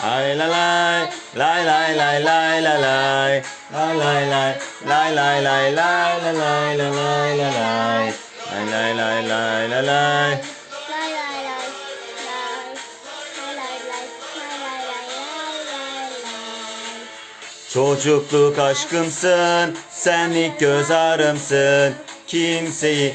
Ay la lay, lay lay lay lay la lay, lay lay lay, lay lay lay lay la lay la lay la lay, lay lay lay lay la lay. Lay lay lay. Lay. Lay lay lay. Lay lay lay lay lay. Çocukluk aşkımsın, sen ilk göz ağrımsın. Kimseyi,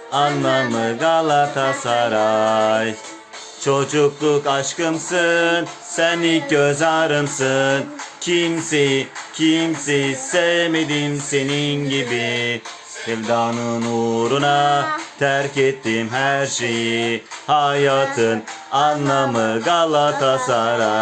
anlamı Galatasaray. Çocukluk aşkımsın Sen ilk göz ağrımsın. Kimseyi kimseyi sevmedim senin gibi. Sevdanın uğruna terk ettim her şeyi. Hayatın anlamı Galatasaray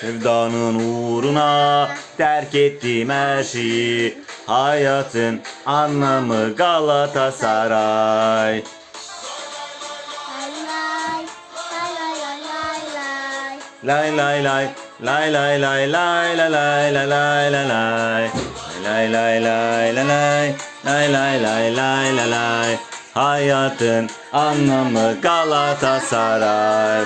Sevdanın uğruna terk ettim her şeyi Hayatın anlamı Galatasaray Lay lay. Lay lay lay lay lay. Lay lay lay lay lay lay lay lay lay lay lay lay lay lay lay lay Hayatın anlamı Galatasaray